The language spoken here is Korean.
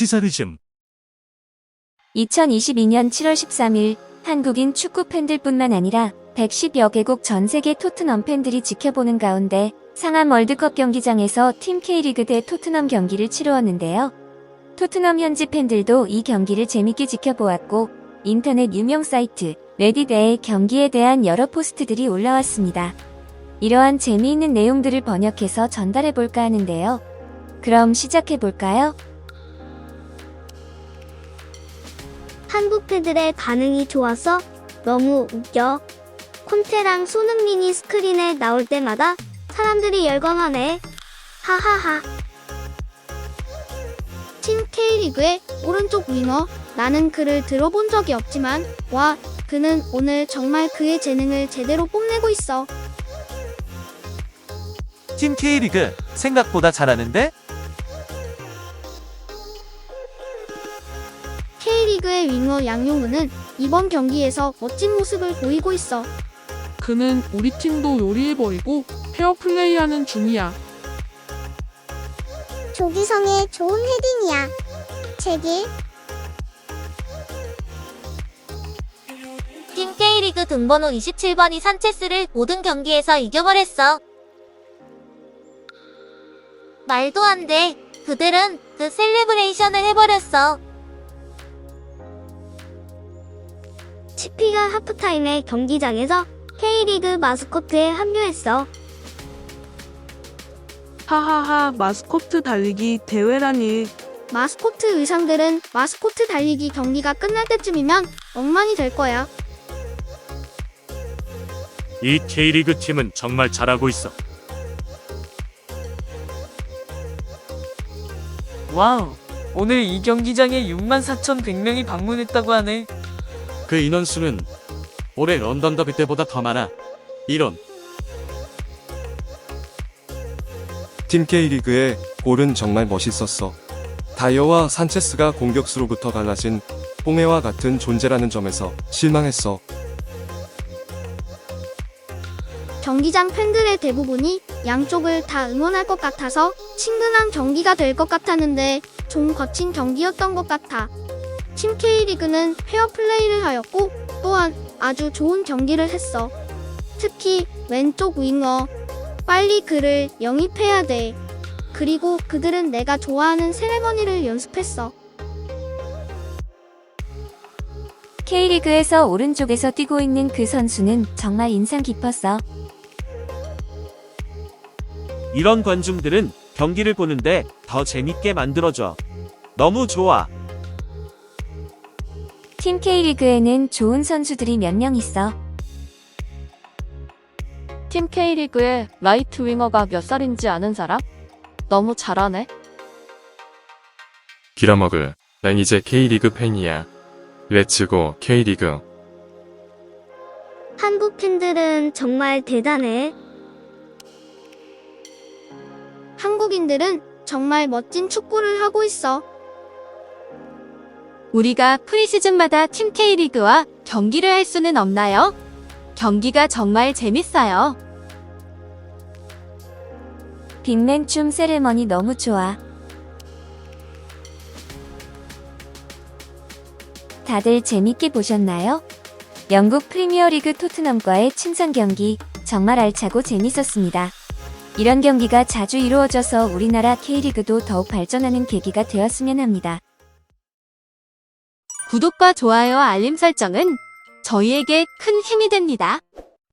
시사리즘 2022년 7월 13일 한국인 축구 팬들뿐만 아니라 110여 개국 전 세계 토트넘 팬들이 지켜보는 가운데 상암 월드컵 경기장에서 팀 K리그 대 토트넘 경기를 치루었는데요. 토트넘 현지 팬들도 이 경기를 재밌게 지켜보았고 인터넷 유명 사이트 레딧에 경기에 대한 여러 포스트들이 올라왔습니다. 이러한 재미있는 내용들을 번역해서 전달해 볼까 하는데요. 그럼 시작해 볼까요? 한국 팬들의 반응이 좋아서 너무 웃겨. 콘테랑 손흥민이 스크린에 나올 때마다 사람들이 열광하네. 하하하. 팀 K리그의 오른쪽 윙어. 나는 그를 들어본 적이 없지만, 와, 그는 오늘 정말 그의 재능을 제대로 뽐내고 있어. 팀 K리그 생각보다 잘하는데? K리그의 윙어 양용우는 이번 경기에서 멋진 모습을 보이고 있어. 그는 우리 팀도 요리해버리고 페어플레이하는 중이야. 조기성의 좋은 헤딩이야. 제길. 팀 K리그 등번호 27번이 산체스를 모든 경기에서 이겨버렸어. 말도 안 돼. 그들은 그 셀레브레이션을 해버렸어. 치피가 하프타임에 경기장에서 K리그 마스코트에 합류했어. 하하하 마스코트 달리기 대회라니. 마스코트 의상들은 마스코트 달리기 경기가 끝날 때쯤이면 엉망이 될 거야. 이 K리그 팀은 정말 잘하고 있어. 와우, 오늘 이 경기장에 64,100명이 방문했다고 하네. 그 인원수는 올해 런던 더비 때보다 더 많아. 이런 팀 K리그의 골은 정말 멋있었어. 다이어와 산체스가 공격수로부터 갈라진 뽕해와 같은 존재라는 점에서 실망했어. 경기장 팬들의 대부분이 양쪽을 다 응원할 것 같아서 친근한 경기가 될 것 같았는데 좀 거친 경기였던 것 같아. 팀 K리그는 페어 플레이를 하였고 또한 아주 좋은 경기를 했어. 특히 왼쪽 윙어. 빨리 그를 영입해야 돼. 그리고 그들은 내가 좋아하는 세레머니를 연습했어. K리그에서 오른쪽에서 뛰고 있는 그 선수는 정말 인상 깊었어. 이런 관중들은 경기를 보는데 더 재밌게 만들어줘. 너무 좋아. 팀 K리그에는 좋은 선수들이 몇 명 있어. 팀 K리그의 라이트 윙어가 몇 살인지 아는 사람? 너무 잘하네. 길어먹을, 난 이제 K리그 팬이야. 렛츠고 K리그. 한국 팬들은 정말 대단해. 한국인들은 정말 멋진 축구를 하고 있어. 우리가 프리시즌마다 팀 K리그와 경기를 할 수는 없나요? 경기가 정말 재밌어요. 빅맨 춤 세레머니 너무 좋아. 다들 재밌게 보셨나요? 영국 프리미어리그 토트넘과의 친선 경기 정말 알차고 재밌었습니다. 이런 경기가 자주 이루어져서 우리나라 K리그도 더욱 발전하는 계기가 되었으면 합니다. 구독과 좋아요 알림 설정은 저희에게 큰 힘이 됩니다.